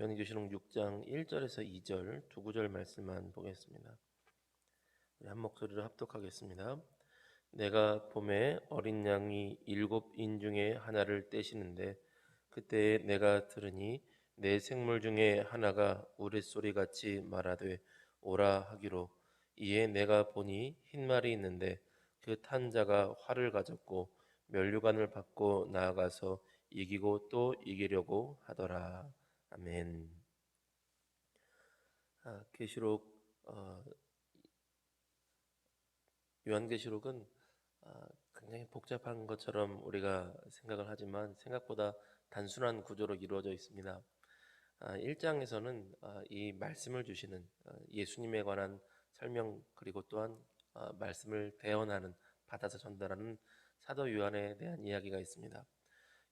요한계시록 6장 1절에서 2절 두 구절 말씀만 보겠습니다. 한 목소리로 합독하겠습니다. 내가 봄에 어린 양이 일곱 인 중에 하나를 떼시는데 그때 내가 들으니 내 생물 중에 하나가 우레소리 같이 말하되 오라 하기로 이에 내가 보니 흰 말이 있는데 그 탄 자가 활을 가졌고 면류관을 받고 나아가서 이기고 또 이기려고 하더라. 아멘. 아, 계시록 어, 요한계시록은 아, 굉장히 복잡한 것처럼 우리가 생각을 하지만 생각보다 단순한 구조로 이루어져 있습니다. 아, 1장에서는 아, 이 말씀을 주시는 아, 예수님에 관한 설명 그리고 또한 아, 말씀을 대언하는 받아서 전달하는 사도 요한에 대한 이야기가 있습니다.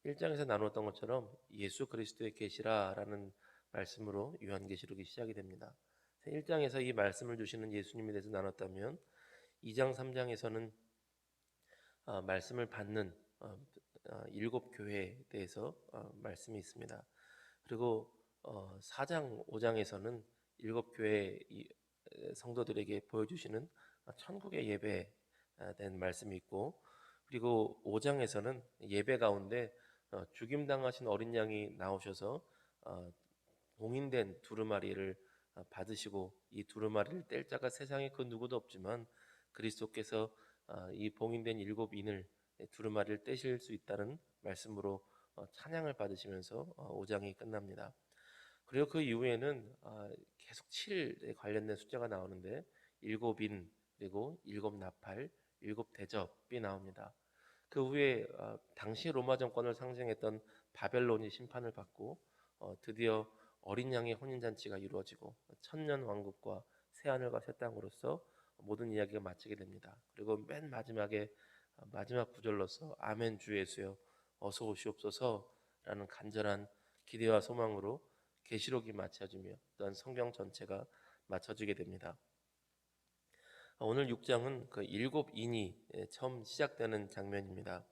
1장에서 나누었던 것처럼 예수 그리스도의 계시라라는 말씀으로 요한계시록이 시작이 됩니다. 1장에서 이 말씀을 주시는 예수님에 대해서 나눴다면 2장 3장에서는 어, 말씀을 받는 어, 어, 일곱 교회에 대해서 어, 말씀이 있습니다. 그리고 어, 4장 5장에서는 일곱 교회 성도들에게 보여주시는 어, 천국의 예배에 말씀이 있고 그리고 5장에서는 예배 가운데 어, 죽임 당하신 어린 양이 나오셔서 어, 봉인된 두루마리를 어, 받으시고 이 두루마리를 뗄 자가 세상에 그 누구도 없지만 그리스도께서 어, 이 봉인된 일곱 인을 두루마리를 떼실 수 있다는 말씀으로 어, 찬양을 받으시면서 어, 5장이 끝납니다. 그리고 그 이후에는 어, 계속 7에 관련된 숫자가 나오는데 일곱인 그리고 일곱 나팔, 일곱 대접이 나옵니다. 그 후에 어, 당시 로마 정권을 상징했던 바벨론이 심판을 받고 어, 드디어 어린 양의 혼인 잔치가 이루어지고 천년 왕국과 새 하늘과 새 땅으로서 모든 이야기가 마치게 됩니다. 그리고 맨 마지막에 어, 마지막 구절로서 아멘 주 예수여 어서 오시옵소서라는 간절한 기대와 소망으로 계시록이 마쳐지며 또한 성경 전체가 마쳐지게 됩니다. 아, 오늘 6장은 그 일곱 인이 예, 처음 시작되는 장면입니다.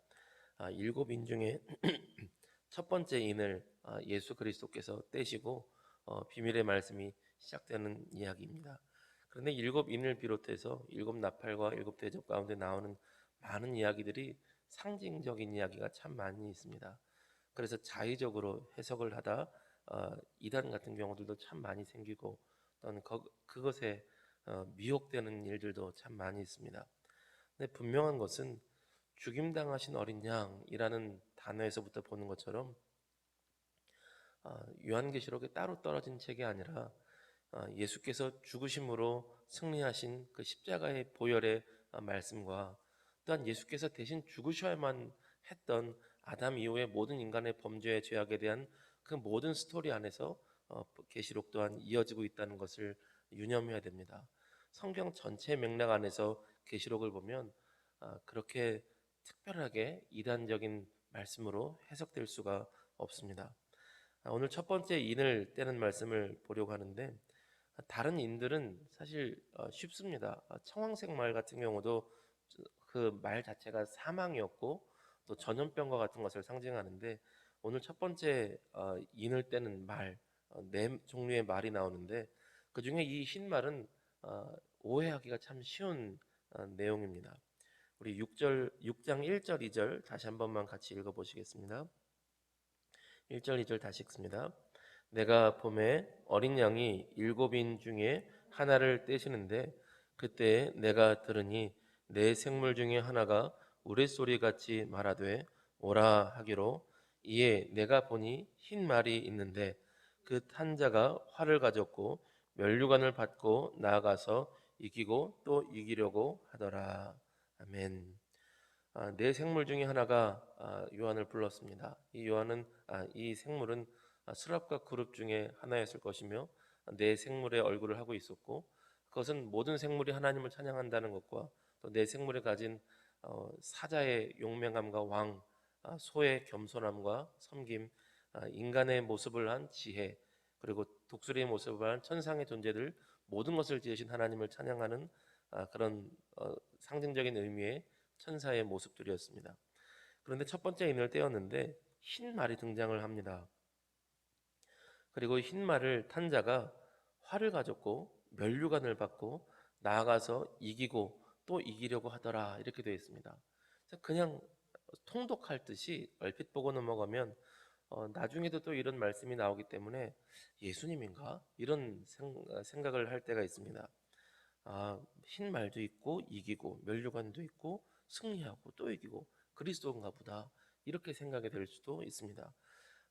아, 일곱 인 중에 첫 번째 인을 아, 예수 그리스도께서 떼시고 어, 비밀의 말씀이 시작되는 이야기입니다. 그런데 일곱 인을 비롯해서 일곱 나팔과 일곱 대접 가운데 나오는 많은 이야기들이 상징적인 이야기가 참 많이 있습니다. 그래서 자의적으로 해석을 하다 어, 이단 같은 경우들도 참 많이 생기고 또는 거, 그것에 어, 미혹되는 일들도 참 많이 있습니다. 근데 분명한 것은 죽임 당하신 어린 양이라는 단어에서부터 보는 것처럼 어, 요한계시록에 따로 떨어진 책이 아니라 어, 예수께서 죽으심으로 승리하신 그 십자가의 보혈의 어, 말씀과 또한 예수께서 대신 죽으셔야만 했던 아담 이후의 모든 인간의 범죄의 죄악에 대한 그 모든 스토리 안에서 어, 계시록 또한 이어지고 있다는 것을 유념해야 됩니다. 성경 전체 맥락 안에서 계시록을 보면 아, 그렇게 특별하게 이단적인 말씀으로 해석될 수가 없습니다. 아, 오늘 첫 번째 인을 떼는 말씀을 보려고 하는데 아, 다른 인들은 사실 어, 쉽습니다. 아, 청황색 말 같은 경우도 그 말 자체가 사망이었고 또 전염병과 같은 것을 상징하는데 오늘 첫 번째 어, 인을 떼는 말, 어, 네 종류의 말이 나오는데 그 중에 이 흰 말은 어, 오해하기가 참 쉬운 어, 내용입니다. 우리 6절 6장 1절 2절 다시 한 번만 같이 읽어 보시겠습니다. 1절 2절 다시 읽습니다. 내가 봄에 어린 양이 일곱인 중에 하나를 떼시는데 그때 내가 들으니 내 생물 중에 하나가 우레소리 같이 말하되 오라 하기로 이에 내가 보니 흰 말이 있는데 그 탄자가 활을 가졌고 면류관을 받고 나아가서 이기고 또 이기려고 하더라. 아멘. 아, 네 생물 중에 하나가 아, 요한을 불렀습니다. 이 요한은 아, 이 생물은 아, 수랍과 그룹 중에 하나였을 것이며 네 생물의 얼굴을 하고 있었고 그것은 모든 생물이 하나님을 찬양한다는 것과 또 네 생물이 가진 어, 사자의 용맹함과 왕, 아, 소의 겸손함과 섬김, 아, 인간의 모습을 한 지혜, 그리고 독수리의 모습을 한 천상의 존재들 모든 것을 지으신 하나님을 찬양하는 아, 그런 어, 상징적인 의미의 천사의 모습들이었습니다. 그런데 첫 번째 인을 떼었는데 흰 말이 등장을 합니다. 그리고 흰 말을 탄 자가 활을 가졌고 면류관을 받고 나아가서 이기고 또 이기려고 하더라 이렇게 되어 있습니다. 그냥 통독할 듯이 얼핏 보고 넘어가면 어, 나중에도 또 이런 말씀이 나오기 때문에 예수님인가 이런 생- 생각을 할 때가 있습니다. 아, 흰 말도 있고 이기고 면류관도 있고 승리하고 또 이기고 그리스도인가 보다 이렇게 생각이 될 수도 있습니다.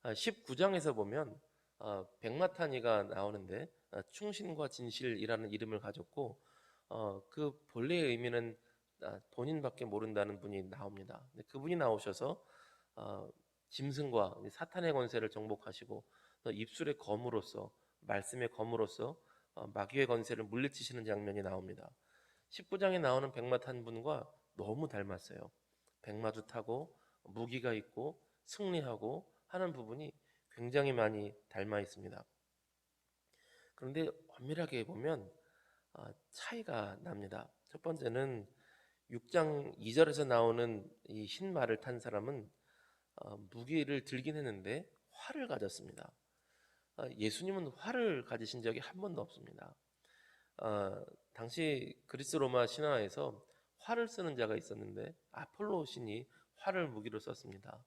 아, 19장에서 보면 어, 백마탄이가 나오는데 아, 충신과 진실이라는 이름을 가졌고 어, 그 본래의 의미는 아, 본인밖에 모른다는 분이 나옵니다. 그분이 나오셔서 어, 짐승과 사탄의 권세를 정복하시고 또 입술의 검으로서 말씀의 검으로서 어, 마귀의 권세를 물리치시는 장면이 나옵니다. 19장에 나오는 백마탄 분과 너무 닮았어요. 백마도 타고 무기가 있고 승리하고 하는 부분이 굉장히 많이 닮아 있습니다. 그런데 엄밀하게 보면 아, 차이가 납니다. 첫 번째는 6장 2절에서 나오는 이 흰 말을 탄 사람은 어, 무기를 들긴 했는데 활을 가졌습니다. 아, 예수님은 활을 가지신 적이 한 번도 없습니다. 아, 당시 그리스 로마 신화에서 활을 쓰는 자가 있었는데 아폴로 신이 활을 무기로 썼습니다.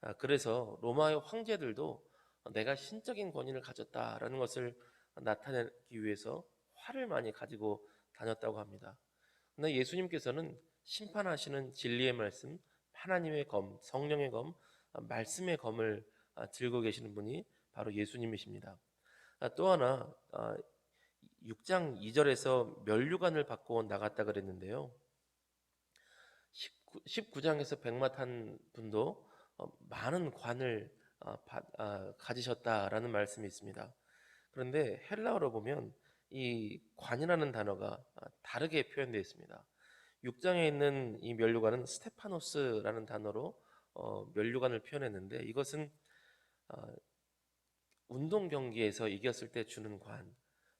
아, 그래서 로마의 황제들도 내가 신적인 권위를 가졌다라는 것을 나타내기 위해서 활을 많이 가지고 다녔다고 합니다. 그러나 예수님께서는 심판하시는 진리의 말씀, 하나님의 검, 성령의 검, 아, 말씀의 검을 아, 들고 계시는 분이 바로 예수님이십니다. 아, 또 하나 6장 2절에서 면류관을 받고 나갔다 그랬는데요. 19, 장에서 백마 탄 분도 어, 많은 관을 어, 받- 아, 가지셨다라는 말씀이 있습니다. 그런데 헬라어로 보면 이 관이라는 단어가 아, 다르게 표현되어 있습니다. 6장에 있는 이 면류관은 스테파노스라는 단어로 어, 면류관을 표현했는데 이것은 어, 운동 경기에서 이겼을 때 주는 관,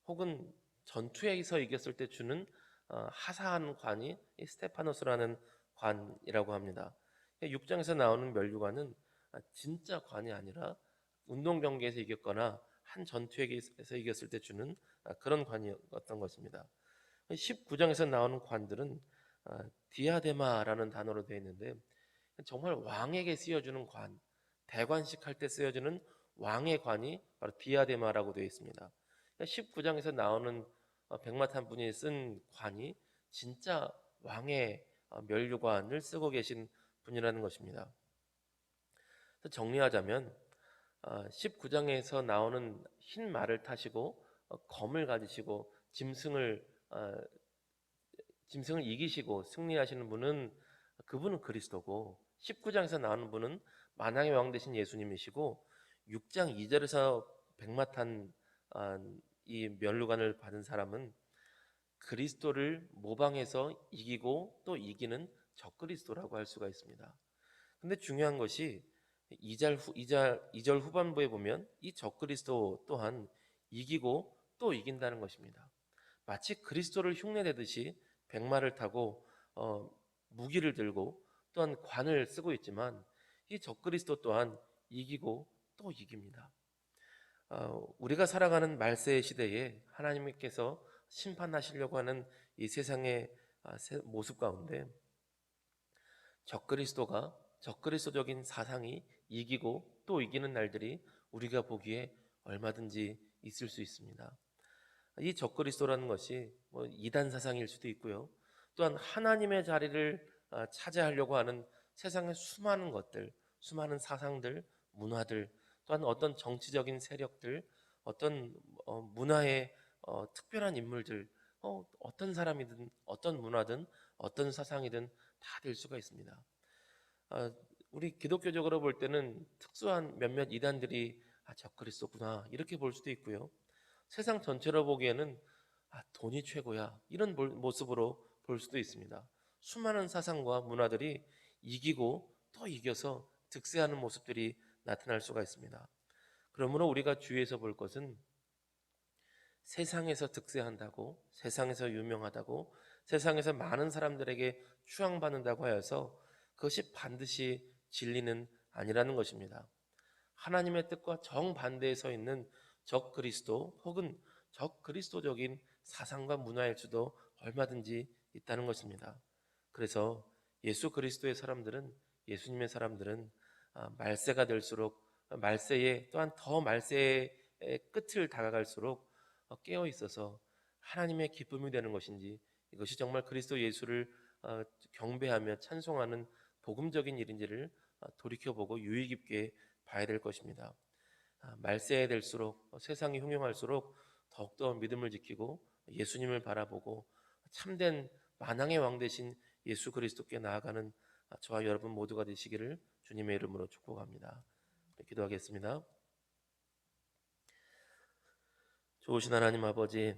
혹은 전투에서 이겼을 때 주는 어, 하사한 관이 이 스테파노스라는 관이라고 합니다. 6장에서 나오는 면류관은 아, 진짜 관이 아니라 운동 경기에서 이겼거나 한 전투에서 이겼을 때 주는 아, 그런 관이었던 것입니다. 19장에서 나오는 관들은 아, 디아데마라는 단어로 되어 있는데 정말 왕에게 쓰여주는 관, 대관식 할 때 쓰여주는 왕의 관이 바로 디아데마라고 되어 있습니다. 19장에서 나오는 어, 백마탄 분이 쓴 관이 진짜 왕의 어, 면류관을 쓰고 계신 분이라는 것입니다. 정리하자면 19장에서 나오는 흰 말을 타시고 어, 검을 가지시고 짐승을 어, 짐승을 이기시고 승리하시는 분은 그분은 그리스도고 19장에서 나오는 분은 만왕의 왕 되신 예수님이시고 6장 2절에서 백마탄 아, 이 면류관을 받은 사람은 그리스도를 모방해서 이기고 또 이기는 적그리스도라고 할 수가 있습니다. 근데 중요한 것이 2절, 후, 2절, 2절 후반부에 보면 이 적그리스도 또한 이기고 또 이긴다는 것입니다. 마치 그리스도를 흉내내듯이 백마를 타고 어, 무기를 들고 또한 관을 쓰고 있지만 이 적그리스도 또한 이기고 또 이깁니다. 어, 우리가 살아가는 말세의 시대에 하나님께서 심판하시려고 하는 이 세상의 아, 세- 모습 가운데 적그리스도가 적그리스도적인 사상이 이기고 또 이기는 날들이 우리가 보기에 얼마든지 있을 수 있습니다. 이 적그리스도라는 것이 뭐 이단 사상일 수도 있고요. 또한 하나님의 자리를 아, 차지하려고 하는 세상의 수많은 것들, 수많은 사상들, 문화들, 또한 어떤 정치적인 세력들, 어떤 어, 문화의 어, 특별한 인물들, 어, 어떤 사람이든 어떤 문화든 어떤 사상이든 다 될 수가 있습니다. 아, 우리 기독교적으로 볼 때는 특수한 몇몇 이단들이 아, 적그리스도구나 이렇게 볼 수도 있고요. 세상 전체로 보기에는 아, 돈이 최고야 이런 볼- 모습으로 볼 수도 있습니다. 수많은 사상과 문화들이 이기고 또 이겨서 득세하는 모습들이 나타날 수가 있습니다. 그러므로 우리가 주의해서 볼 것은 세상에서 득세한다고, 세상에서 유명하다고, 세상에서 많은 사람들에게 추앙받는다고 하여서 그것이 반드시 진리는 아니라는 것입니다. 하나님의 뜻과 정반대에 서 있는 적 그리스도 혹은 적 그리스도적인 사상과 문화일 수도 얼마든지 있다는 것입니다. 그래서 예수 그리스도의 사람들은 예수님의 사람들은 아, 말세가 될수록 말세에 또한 더 말세의 끝을 다가갈수록 어, 깨어 있어서 하나님의 기쁨이 되는 것인지 이것이 정말 그리스도 예수를 어, 경배하며 찬송하는 복음적인 일인지를 어, 돌이켜보고 유의 깊게 봐야 될 것입니다. 아, 말세에 될수록 세상이 흉흉할수록 더욱더 믿음을 지키고 예수님을 바라보고 참된 만왕의 왕 되신 예수 그리스도께 나아가는 아, 저와 여러분 모두가 되시기를 주님의 이름으로 축복합니다. 기도하겠습니다. 좋으신 하나님 아버지,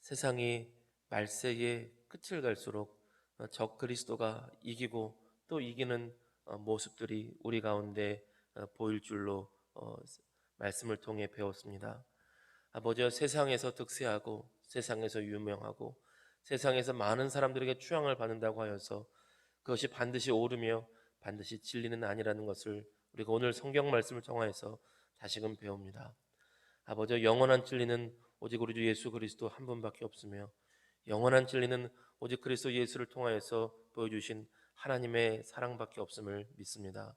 세상이 말세의 끝을 갈수록 적 그리스도가 이기고 또 이기는 어, 모습들이 우리 가운데 어, 보일 줄로 어, 말씀을 통해 배웠습니다. 아버지여 세상에서 득세하고 세상에서 유명하고 세상에서 많은 사람들에게 추앙을 받는다고 하여서 그것이 반드시 옳으며 반드시 진리는 아니라는 것을 우리가 오늘 성경 말씀을 통하여서 다시금 배웁니다. 아버지 영원한 진리는 오직 우리 주 예수 그리스도 한 분밖에 없으며 영원한 진리는 오직 그리스도 예수를 통하여서 보여주신 하나님의 사랑밖에 없음을 믿습니다.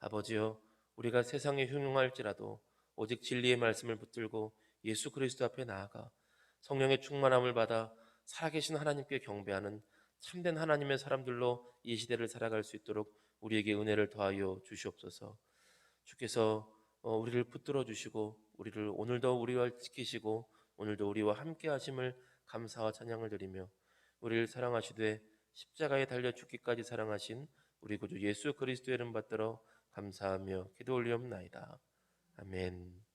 아버지여 우리가 세상에 흉흉할지라도 오직 진리의 말씀을 붙들고 예수 그리스도 앞에 나아가 성령의 충만함을 받아 살아계신 하나님께 경배하는 참된 하나님의 사람들로 이 시대를 살아갈 수 있도록 우리에게 은혜를 더하여 주시옵소서. 주께서 어, 우리를 붙들어 주시고 우리를 오늘도 우리와 지키시고 오늘도 우리와 함께 하심을 감사와 찬양을 드리며 우리를 사랑하시되 십자가에 달려 죽기까지 사랑하신 우리 구주 예수 그리스도의 이름 받들어 감사하며 기도 올리옵나이다. 아멘.